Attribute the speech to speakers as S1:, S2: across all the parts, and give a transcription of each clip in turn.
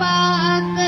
S1: Pak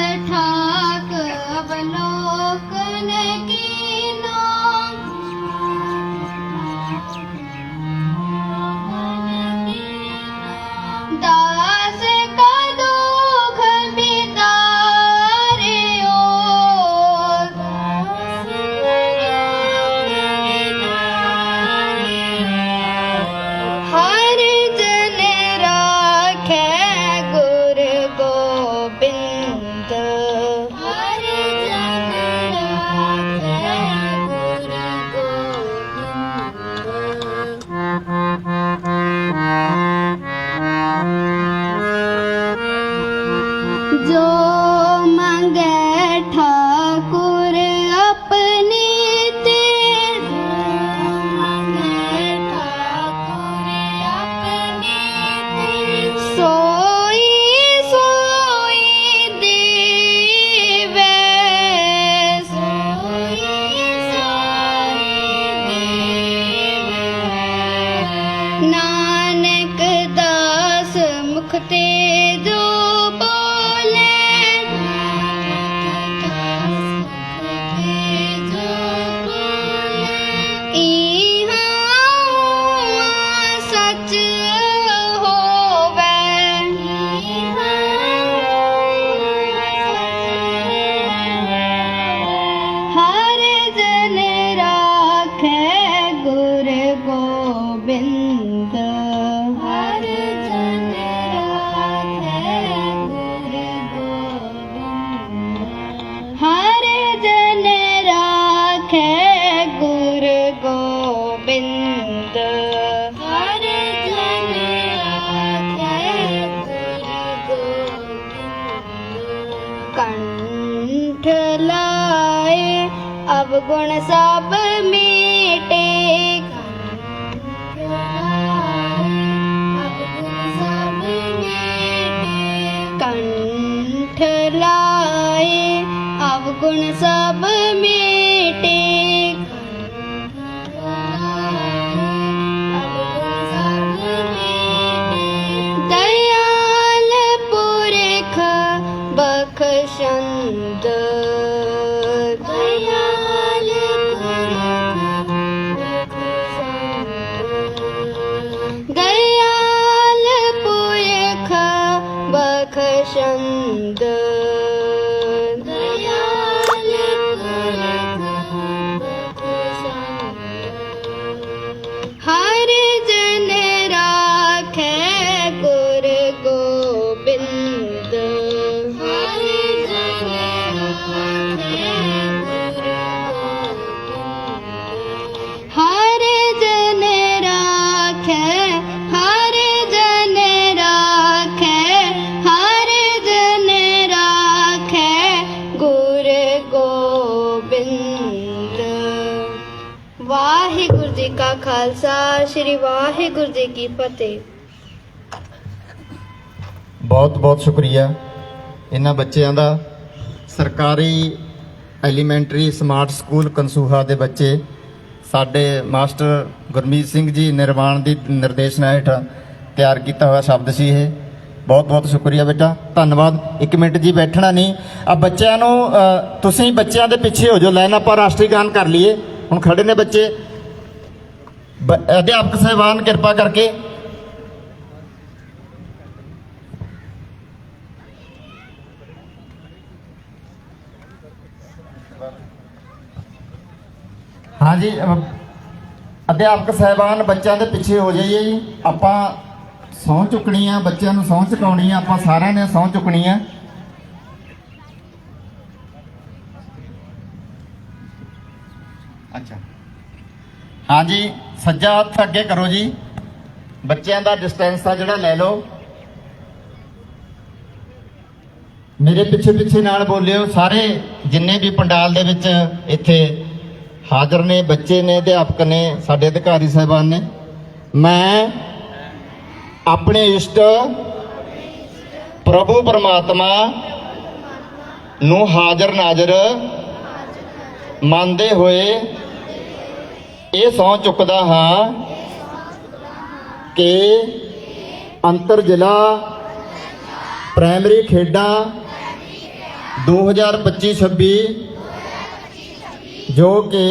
S1: ਸਭ ਗੁਣ ਸਭ ਮੇਟੇ ਕੰਠ ਲਾਏ ਅਵਗੁਣ ਸਭ ਮੇਟੇ ਦਇਆਲ ਪੁਰਖ ਬਖਸ਼ੰਦ ਵਾਹਿਗੁਰੂ ਜੀ ਕਾ ਖਾਲਸਾ, ਸ੍ਰੀ ਵਾਹਿਗੁਰੂ ਜੀ ਕੀ ਫਤਿਹ।
S2: ਬਹੁਤ ਬਹੁਤ ਸ਼ੁਕਰੀਆ। ਇਹਨਾਂ ਬੱਚਿਆਂ ਦਾ ਸਰਕਾਰੀ ਐਲੀਮੈਂਟਰੀ ਸਮਾਰਟ ਸਕੂਲ ਕੰਸੂਹਾ ਦੇ ਬੱਚੇ ਸਾਡੇ ਮਾਸਟਰ ਗੁਰਮੀਤ ਸਿੰਘ ਜੀ ਨਿਰਵਾਣ ਦੀ ਨਿਰਦੇਸ਼ਨਾ ਹੇਠ ਤਿਆਰ ਕੀਤਾ ਹੋਇਆ ਸ਼ਬਦ ਸੀ ਇਹ। ਬਹੁਤ ਬਹੁਤ ਸ਼ੁਕਰੀਆ ਬੇਟਾ। ਧੰਨਵਾਦ। ਇੱਕ ਮਿੰਟ ਜੀ, ਬੈਠਣਾ ਨਹੀਂ। ਆ ਬੱਚਿਆਂ ਨੂੰ ਤੁਸੀਂ ਬੱਚਿਆਂ ਦੇ ਪਿੱਛੇ ਹੋ ਜਾਓ। ਲੈਣ ਆਪਾਂ ਰਾਸ਼ਟਰੀ ਗਾਨ ਕਰ ਲਈਏ। ਹੁਣ ਖੜੇ ਨੇ ਬੱਚੇ। ਬ- ਅਧਿਆਪਕ ਸਹਿਬਾਨ, ਕਿਰਪਾ ਕਰਕੇ। ਹਾਂਜੀ ਅਧਿਆਪਕ ਸਹਿਬਾਨ ਬੱਚਿਆਂ ਦੇ ਪਿੱਛੇ ਹੋ ਜਾਈਏ ਜੀ। ਆਪਾਂ ਸਹੁੰ ਚੁੱਕਣੀ ਆ ਬੱਚਿਆਂ ਨੂੰ ਸਹੁੰ ਚੁਕਾਉਣੀ ਆ ਆਪਾਂ ਸਾਰਿਆਂ ਨੇ ਸਹੁੰ ਚੁੱਕਣੀ ਆ। ਅੱਛਾ। ਹਾਂਜੀ ਸੱਜਾ ਹੱਥ ਅੱਗੇ ਕਰੋ ਜੀ। ਬੱਚਿਆਂ ਦਾ ਡਿਸਟੈਂਸ ਆ ਜਿਹੜਾ ਲੈ ਲਓ। ਮੇਰੇ ਪਿੱਛੇ ਪਿੱਛੇ ਨਾਲ ਬੋਲਿਓ ਸਾਰੇ ਜਿੰਨੇ ਵੀ ਪੰਡਾਲ ਦੇ ਵਿੱਚ ਇੱਥੇ ਹਾਜ਼ਰ ਨੇ, ਬੱਚੇ ਨੇ, ਅਧਿਆਪਕ ਨੇ, ਸਾਡੇ ਅਧਿਕਾਰੀ ਸਾਹਿਬਾਨ ਨੇ। ਮੈਂ ਆਪਣੇ ਇਸ਼ਟ ਪ੍ਰਭੂ ਪਰਮਾਤਮਾ ਨੂੰ ਹਾਜ਼ਰ ਨਾਜ਼ਰ ਮੰਨਦੇ ਹੋਏ ਇਹ ਸਹੁੰ ਚੁੱਕਦਾ ਹਾਂ ਕਿ ਅੰਤਰ ਜ਼ਿਲ੍ਹਾ ਪ੍ਰਾਇਮਰੀ ਖੇਡਾਂ 2025-26 ਜੋ ਕਿ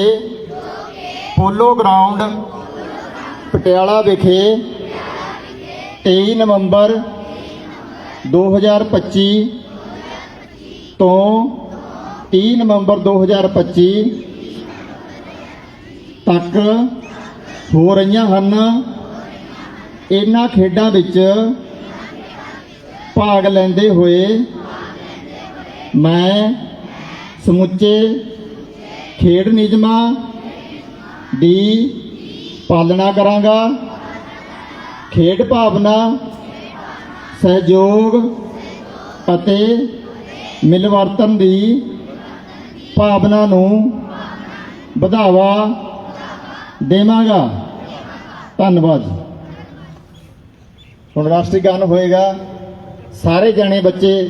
S2: ਪੋਲੋ ਗਰਾਊਂਡ ਪਟਿਆਲਾ ਵਿਖੇ 23 ਨਵੰਬਰ 2025 ਤੋਂ 30 ਨਵੰਬਰ 2025 ਤੱਕ ਹੋ ਰਹੀਆਂ ਹਨ। ਇਹਨਾਂ ਖੇਡਾਂ ਵਿੱਚ ਭਾਗ ਲੈਂਦੇ ਹੋਏ ਮੈਂ ਸਮੁੱਚੇ ਖੇਡ ਨਿਯਮਾਂ ਦੀ ਪਾਲਣਾ ਕਰਾਂਗਾ। ਖੇਡ ਭਾਵਨਾ, ਸਹਿਯੋਗ ਅਤੇ ਮਿਲਵਰਤਨ ਦੀ ਭਾਵਨਾ ਨੂੰ ਵਧਾਵਾ ਦੇਵਾਂਗਾ। ਧੰਨਵਾਦ। ਜੀ। ਹੁਣ ਰਾਸ਼ਟਰੀ ਗਾਨ ਹੋਏਗਾ। ਸਾਰੇ ਜਾਣੇ ਬੱਚੇ,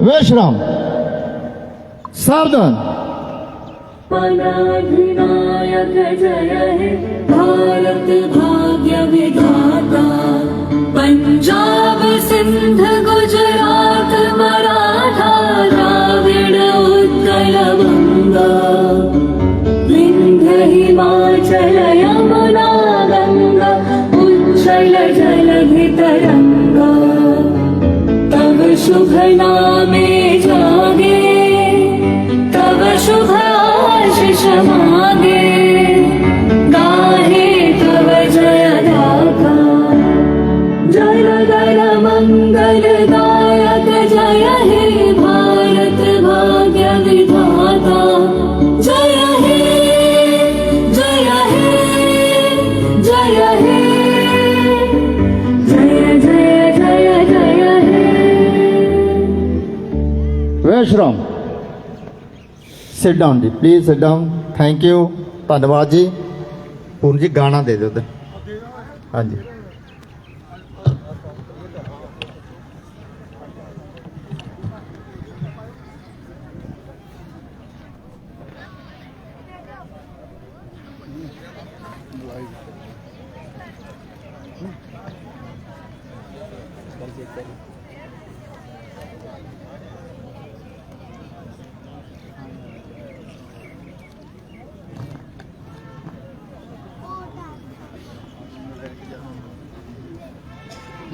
S2: ਵਿਸ਼ਰਾਮ। सावधान
S3: पदाधिनायक जय हे भारत भाग्य विधाता पंजाब सिंध गुजरात मराठा द्राविड उत्कल गंगा विंध्य हिमाचल यमुना गंगा उज्जल जल तरंगा तव शुभ नामे
S2: Veshram. ਸਿਟ ਡਾਊਨ ਜੀ please sit down thank you ਧੰਨਵਾਦ ਜੀ। ਪੂਰਨ ਜੀ, ਗਾਣਾ ਦੇ ਦਿਓ ਤੇ। ਹਾਂਜੀ।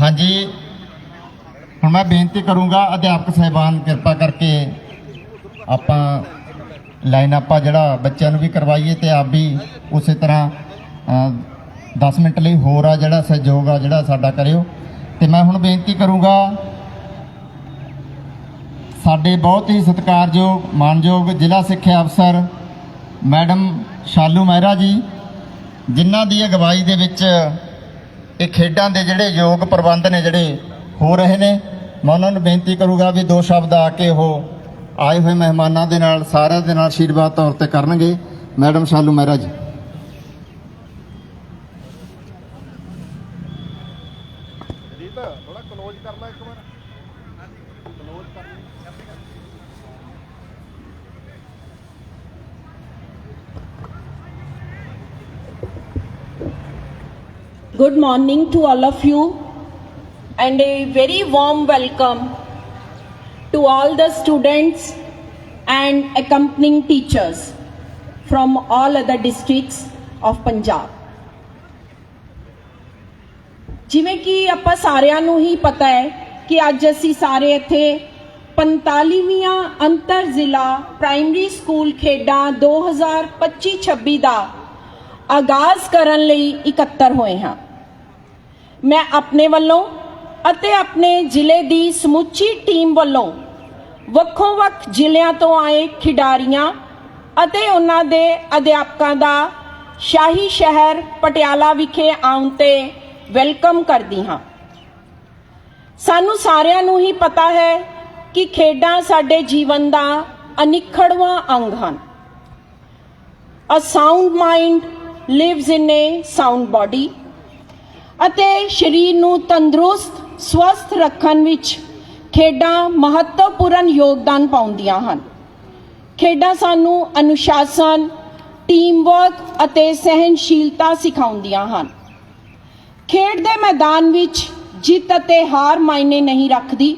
S2: ਹਾਂਜੀ। ਹੁਣ ਮੈਂ ਬੇਨਤੀ ਕਰੂੰਗਾ ਅਧਿਆਪਕ ਸਹਿਬਾਨ ਕਿਰਪਾ ਕਰਕੇ ਆਪਾਂ ਲਾਈਨ ਅਪ ਜਿਹੜਾ ਬੱਚਿਆਂ ਨੂੰ ਵੀ ਕਰਵਾਈਏ ਤੇ ਆਪ ਵੀ ਉਸੇ ਤਰ੍ਹਾਂ ਅ, 10 ਮਿੰਟ ਲਈ ਹੋਰ ਆ ਜਿਹੜਾ ਸਹਿਯੋਗ ਆ ਜਿਹੜਾ ਸਾਡਾ ਕਰਿਓ। ਤੇ ਮੈਂ ਹੁਣ ਬੇਨਤੀ ਕਰੂੰਗਾ ਸਾਡੇ ਬਹੁਤ ਹੀ ਸਤਿਕਾਰਯੋਗ ਮਾਨਯੋਗ ਜ਼ਿਲ੍ਹਾ ਸਿੱਖਿਆ ਅਫਸਰ ਮੈਡਮ ਸ਼ਾਲੂ ਮਹਿਰਾ ਜੀ ਜਿਨ੍ਹਾਂ ਦੀ ਅਗਵਾਈ ਦੇ ਵਿੱਚ ਇਹ ਖੇਡਾਂ ਦੇ ਜਿਹੜੇ ਯੋਗ ਪ੍ਰਬੰਧ ਨੇ ਜਿਹੜੇ ਹੋ ਰਹੇ ਨੇ, ਮੈਂ ਉਹਨਾਂ ਨੂੰ ਬੇਨਤੀ ਕਰੂੰਗਾ ਵੀ ਦੋ ਸ਼ਬਦ ਆ ਕੇ ਉਹ ਆਏ ਹੋਏ ਮਹਿਮਾਨਾਂ ਦੇ ਨਾਲ, ਸਾਰਿਆਂ ਦੇ ਨਾਲ ਆਸ਼ੀਰਵਾਦ ਤੌਰ ਤੇ ਕਰਨਗੇ। Madam Shalu Mehra ji.
S4: Morning to all of you and a very warm welcome to all the students and accompanying teachers from all other districts of Punjab. ਜਿਵੇਂ ਕਿ ਆਪਾਂ ਸਾਰਿਆਂ ਨੂੰ ਹੀ ਪਤਾ ਹੈ ਕਿ ਅੱਜ ਅਸੀਂ ਸਾਰੇ ਇੱਥੇ 45ਵੀਆਂ ਅੰਤਰ ਜ਼ਿਲ੍ਹਾ ਪ੍ਰਾਇਮਰੀ ਸਕੂਲ ਖੇਡਾਂ 2025-26 ਦਾ ਆਗਾਜ਼ ਕਰਨ ਲਈ ਇਕੱਤਰ ਹੋਏ ਹਾਂ ਮੈਂ ਆਪਣੇ ਵੱਲੋਂ ਅਤੇ ਆਪਣੇ ਜ਼ਿਲ੍ਹੇ ਦੀ ਸਮੁੱਚੀ ਟੀਮ ਵੱਲੋਂ ਵੱਖੋ ਵੱਖ ਜ਼ਿਲ੍ਹਿਆਂ ਤੋਂ ਆਏ ਖਿਡਾਰੀਆਂ ਅਤੇ ਉਹਨਾਂ ਦੇ ਅਧਿਆਪਕਾਂ ਦਾ ਸ਼ਾਹੀ ਸ਼ਹਿਰ ਪਟਿਆਲਾ ਵਿਖੇ ਆਉਣ ਤੇ ਵੈਲਕਮ ਕਰਦੀ ਹਾਂ। ਸਾਨੂੰ ਸਾਰਿਆਂ ਨੂੰ ਹੀ ਪਤਾ ਹੈ ਕਿ ਖੇਡਾਂ ਸਾਡੇ ਜੀਵਨ ਦਾ ਅਨਿੱਖੜਵਾਂ ਅੰਗ ਹਨ। A sound mind lives in a sound body ਅਤੇ ਸਰੀਰ ਨੂੰ ਤੰਦਰੁਸਤ, ਸਵਸਥ ਰੱਖਣ ਵਿੱਚ ਖੇਡਾਂ ਮਹੱਤਵਪੂਰਨ ਯੋਗਦਾਨ ਪਾਉਂਦੀਆਂ ਹਨ। ਖੇਡਾਂ ਸਾਨੂੰ ਅਨੁਸ਼ਾਸਨ ਟੀਮ ਵਰਕ ਅਤੇ ਸਹਿਨਸ਼ੀਲਤਾ ਸਿਖਾਉਂਦੀਆਂ ਹਨ। ਖੇਡ ਦੇ ਮੈਦਾਨ ਵਿੱਚ ਜਿੱਤ ਅਤੇ ਹਾਰ ਮਾਇਨੇ ਨਹੀਂ ਰੱਖਦੀ।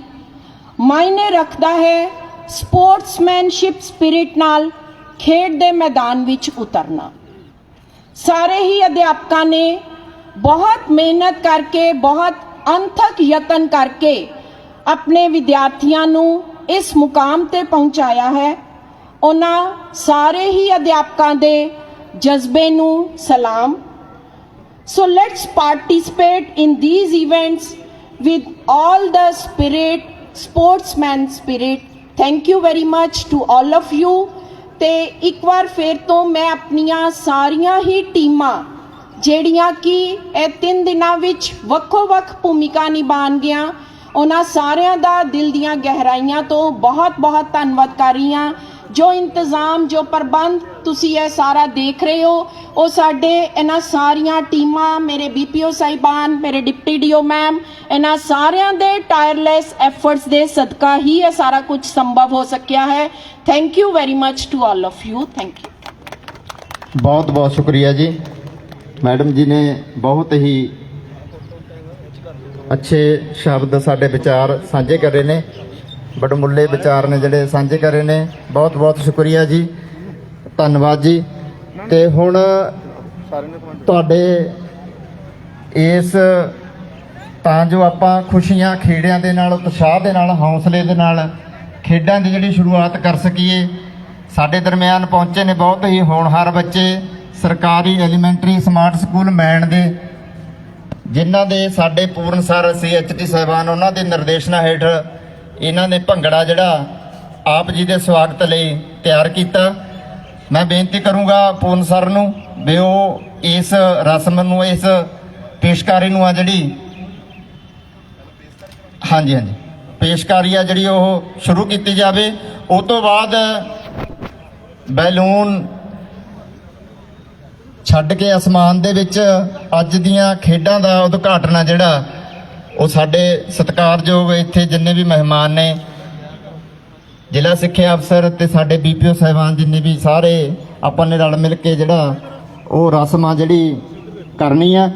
S4: ਮਾਇਨੇ ਰੱਖਦਾ ਹੈ ਸਪੋਰਟਸਮੈਨਸ਼ਿਪ ਸਪਿਰਿਟ ਨਾਲ ਖੇਡ ਦੇ ਮੈਦਾਨ ਵਿੱਚ ਉਤਰਨਾ। ਸਾਰੇ ਹੀ ਅਧਿਆਪਕਾਂ ਨੇ ਬਹੁਤ ਮਿਹਨਤ ਕਰਕੇ ਬਹੁਤ ਅੰਥਕ ਯਤਨ ਕਰਕੇ ਆਪਣੇ ਵਿਦਿਆਰਥੀਆਂ ਨੂੰ ਇਸ ਮੁਕਾਮ ਤੇ ਪਹੁੰਚਾਇਆ ਹੈ ਉਹਨਾਂ ਸਾਰੇ ਹੀ ਅਧਿਆਪਕਾਂ ਦੇ ਜਜ਼ਬੇ ਨੂੰ ਸਲਾਮ So let's participate in these events with all the spirit, sportsman spirit. Thank you very much to all of you. ਤੇ ਇੱਕ ਵਾਰ ਫੇਰ ਤੋਂ ਮੈਂ ਆਪਣੀਆਂ ਸਾਰੀਆਂ ਹੀ ਟੀਮਾਂ ਜਿਹੜੀਆਂ ਕਿ ਇਹ ਤਿੰਨ ਦਿਨਾਂ ਵਿੱਚ ਵੱਖੋ ਵੱਖ ਭੂਮਿਕਾ ਨਿਭਾਉਣਗੀਆਂ। ਉਹਨਾਂ ਸਾਰਿਆਂ ਦਾ ਦਿਲ ਦੀਆਂ ਗਹਿਰਾਈਆਂ ਤੋਂ ਬਹੁਤ ਬਹੁਤ ਧੰਨਵਾਦ ਕਰ ਰਹੀ ਹਾਂ। ਜੋ ਇੰਤਜ਼ਾਮ, ਜੋ ਪ੍ਰਬੰਧ ਤੁਸੀਂ ਇਹ ਸਾਰਾ ਦੇਖ ਰਹੇ ਹੋ, ਉਹ ਸਾਡੇ ਇਹਨਾਂ ਸਾਰੀਆਂ ਟੀਮਾਂ, ਮੇਰੇ ਬੀਪੀਓ ਸਾਹਿਬਾਨ, ਮੇਰੇ ਡਿਪਟੀ ਡੀਓ ਮੈਮ, ਇਹਨਾਂ ਸਾਰਿਆਂ ਦੇ ਟਾਇਰਲੈਸ ਐਫਰਟਸ ਦੇ ਸਦਕਾ ਹੀ ਇਹ ਸਾਰਾ ਕੁਝ ਸੰਭਵ ਹੋ ਸਕਿਆ ਹੈ। Thank you very much to all of you thank you
S2: ਬਹੁਤ ਬਹੁਤ ਸ਼ੁਕਰੀਆ ਜੀ। ਮੈਡਮ ਜੀ ਨੇ ਬਹੁਤ ਹੀ ਅੱਛੇ ਸ਼ਬਦ ਸਾਡੇ ਵਿਚਾਰ ਸਾਂਝੇ ਕਰੇ ਨੇ ਬੜਮੁੱਲੇ ਵਿਚਾਰ ਨੇ ਜਿਹੜੇ ਸਾਂਝੇ ਕਰੇ ਨੇ। ਬਹੁਤ ਬਹੁਤ ਸ਼ੁਕਰੀਆ ਜੀ। ਧੰਨਵਾਦ ਜੀ। ਤੇ ਹੁਣ ਤੁਹਾਡੇ ਇਸ ਤਾਂ ਜੋ ਆਪਾਂ ਖੁਸ਼ੀਆਂ ਖੇੜਿਆਂ ਦੇ ਨਾਲ, ਉਤਸ਼ਾਹ ਦੇ ਨਾਲ, ਹੌਸਲੇ ਦੇ ਨਾਲ ਖੇਡਾਂ ਦੀ ਜਿਹੜੀ ਸ਼ੁਰੂਆਤ ਕਰ ਸਕੀਏ, ਸਾਡੇ ਦਰਮਿਆਨ ਪਹੁੰਚੇ ਨੇ ਬਹੁਤ ਹੀ ਹੋਣਹਾਰ ਬੱਚੇ। ਸਰਕਾਰੀ ਐਲੀਮੈਂਟਰੀ ਸਮਾਰਟ ਸਕੂਲ ਮੈਣ ਦੇ, ਜਿਨ੍ਹਾਂ ਦੇ ਸਾਡੇ ਪੂਰਨ ਸਰ ਸੀਐਚਟੀ ਸਾਹਿਬਾਨ, ਉਹਨਾਂ ਦੇ ਨਿਰਦੇਸ਼ਨਾ ਹੇਠ ਇਹਨਾਂ ਨੇ ਭੰਗੜਾ ਜਿਹੜਾ ਆਪ ਜੀ ਦੇ ਸਵਾਗਤ ਲਈ ਤਿਆਰ ਕੀਤਾ। ਮੈਂ ਬੇਨਤੀ ਕਰੂੰਗਾ ਪੂਰਨ ਸਰ ਨੂੰ ਵੀ ਉਹ ਇਸ ਰਸਮ ਨੂੰ, ਇਸ ਪੇਸ਼ਕਾਰੀ ਨੂੰ ਆ ਜਿਹੜੀ, ਹਾਂਜੀ ਹਾਂਜੀ, ਪੇਸ਼ਕਾਰੀ ਆ ਜਿਹੜੀ ਉਹ ਸ਼ੁਰੂ ਕੀਤੀ ਜਾਵੇ। ਉਸ ਤੋਂ ਬਾਅਦ ਬੈਲੂਨ ਛੱਡ ਕੇ ਅਸਮਾਨ ਦੇ ਵਿੱਚ ਅੱਜ ਦੀਆਂ ਖੇਡਾਂ ਦਾ ਉਦਘਾਟਨ ਆ ਜਿਹੜਾ, ਉਹ ਸਾਡੇ ਸਤਿਕਾਰਯੋਗ ਇੱਥੇ ਜਿੰਨੇ ਵੀ ਮਹਿਮਾਨ ਨੇ, ਜ਼ਿਲ੍ਹਾ ਸਿੱਖਿਆ ਅਫਸਰ ਤੇ ਸਾਡੇ ਬੀਪੀਓ ਸਾਹਿਬਾਨ ਜਿੰਨੇ ਵੀ ਸਾਰੇ ਆਪਾਂ ਨੇ ਰਲ ਮਿਲ ਕੇ ਜਿਹੜਾ ਉਹ ਰਸਮਾਂ ਜਿਹੜੀ ਕਰਨੀ ਆ,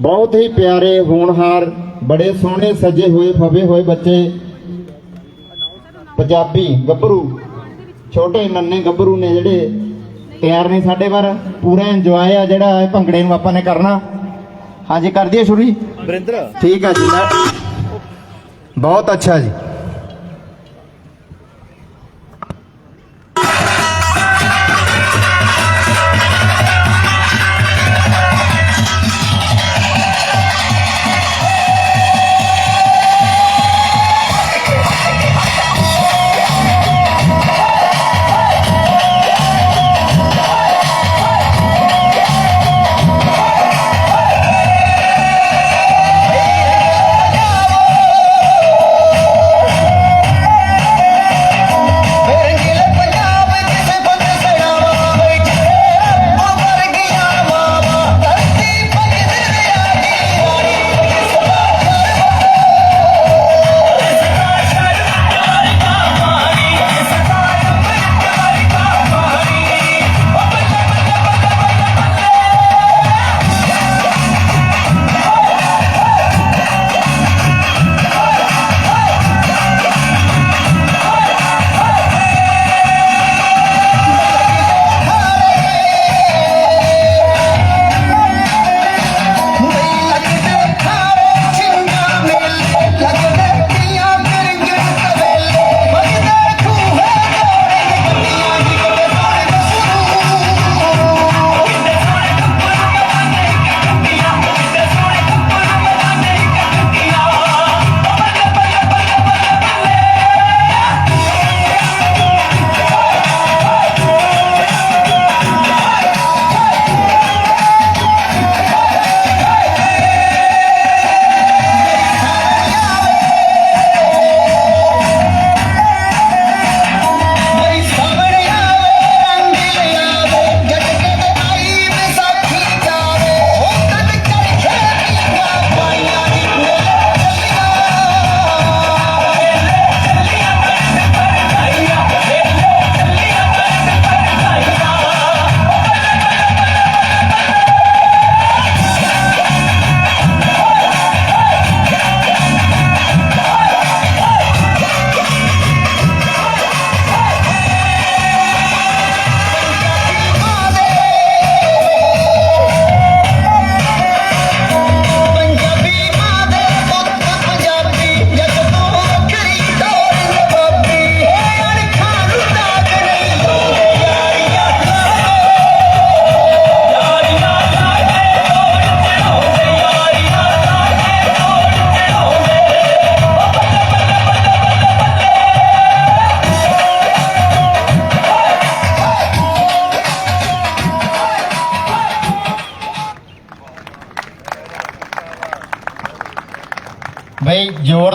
S2: ਬਹੁਤ ਹੀ ਪਿਆਰੇ ਹੋਣਹਾਰ, ਬੜੇ ਸੋਹਣੇ ਸਜੇ ਹੋਏ, ਫਵੇ ਹੋਏ ਬੱਚੇ, ਪੰਜਾਬੀ ਗੱਭਰੂ, ਛੋਟੇ ਨੰਨੇ ਗੱਭਰੂ ਨੇ ਜਿਹੜੇ ਤਿਆਰ ਨੇ ਸਾਡੇ ਪਰ ਪੂਰਾ ਇੰਜੋਏ ਆ ਜਿਹੜਾ ਇਹ ਭੰਗੜੇ ਨੂੰ ਆਪਾਂ ਨੇ ਕਰਨਾ। ਹਾਂਜੀ ਕਰ ਦਈਏ ਸ਼ੁਰੂ ਜੀ?
S5: ਵਰਿੰਦਰ।
S2: ਠੀਕ ਹੈ ਜੀ। ਬਹੁਤ ਅੱਛਾ ਜੀ।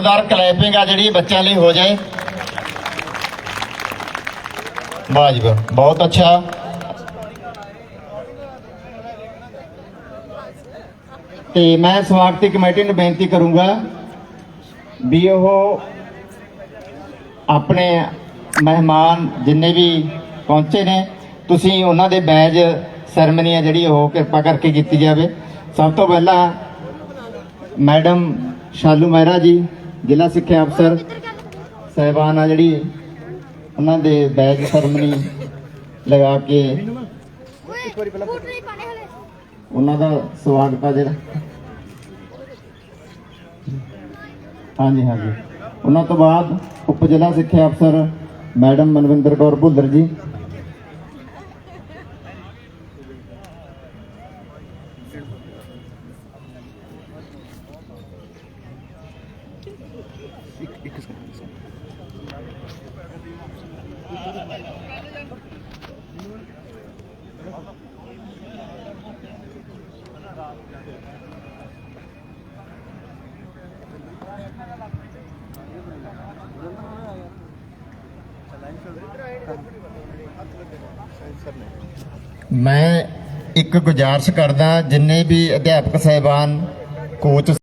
S2: ਜ਼ੋਰਦਾਰ ਕਲੈਪਿੰਗ ਆ ਜਿਹੜੀ ਬੱਚਿਆਂ ਲਈ ਹੋ ਜਾਏ। ਵਾਹ ਬਹੁਤ ਅੱਛਾ। ਤੇ ਮੈਂ ਸਵਾਗਤੀ ਕਮੇਟੀ ਨੂੰ ਬੇਨਤੀ ਕਰੂੰਗਾ ਵੀ ਉਹ ਆਪਣੇ ਮਹਿਮਾਨ ਜਿੰਨੇ ਵੀ ਪਹੁੰਚੇ ਨੇ, ਤੁਸੀਂ ਉਹਨਾਂ ਦੇ ਬੈਜ ਸੈਰਮਨੀ ਆ ਜਿਹੜੀ ਉਹ ਕਿਰਪਾ ਕਰਕੇ ਕੀਤੀ ਜਾਵੇ। ਸਭ ਤੋਂ ਪਹਿਲਾਂ ਮੈਡਮ ਸ਼ਾਲੂ ਮਹਿਰਾ ਜੀ ਜ਼ਿਲ੍ਹਾ ਸਿੱਖਿਆ ਅਫਸਰ ਸਹਿਬਾਨ ਆ ਜਿਹੜੀ, ਉਹਨਾਂ ਦੇ ਬੈਜ ਸੈਰਮਨੀ ਲਗਾ ਕੇ ਉਹਨਾਂ ਦਾ ਸਵਾਗਤ ਆ ਜਿਹੜਾ। ਹਾਂਜੀ ਹਾਂਜੀ। ਉਹਨਾਂ ਤੋਂ ਬਾਅਦ ਉਪ ਜ਼ਿਲ੍ਹਾ ਸਿੱਖਿਆ ਅਫਸਰ ਮੈਡਮ ਮਨਵਿੰਦਰ ਕੌਰ ਭੁੱਲਰ ਜੀ ਮੈਂ ਇੱਕ ਗੁਜ਼ਾਰਸ਼ ਕਰਦਾ ਜਿੰਨੇ ਵੀ ਅਧਿਆਪਕ ਸਹਿਬਾਨ ਕੋਚ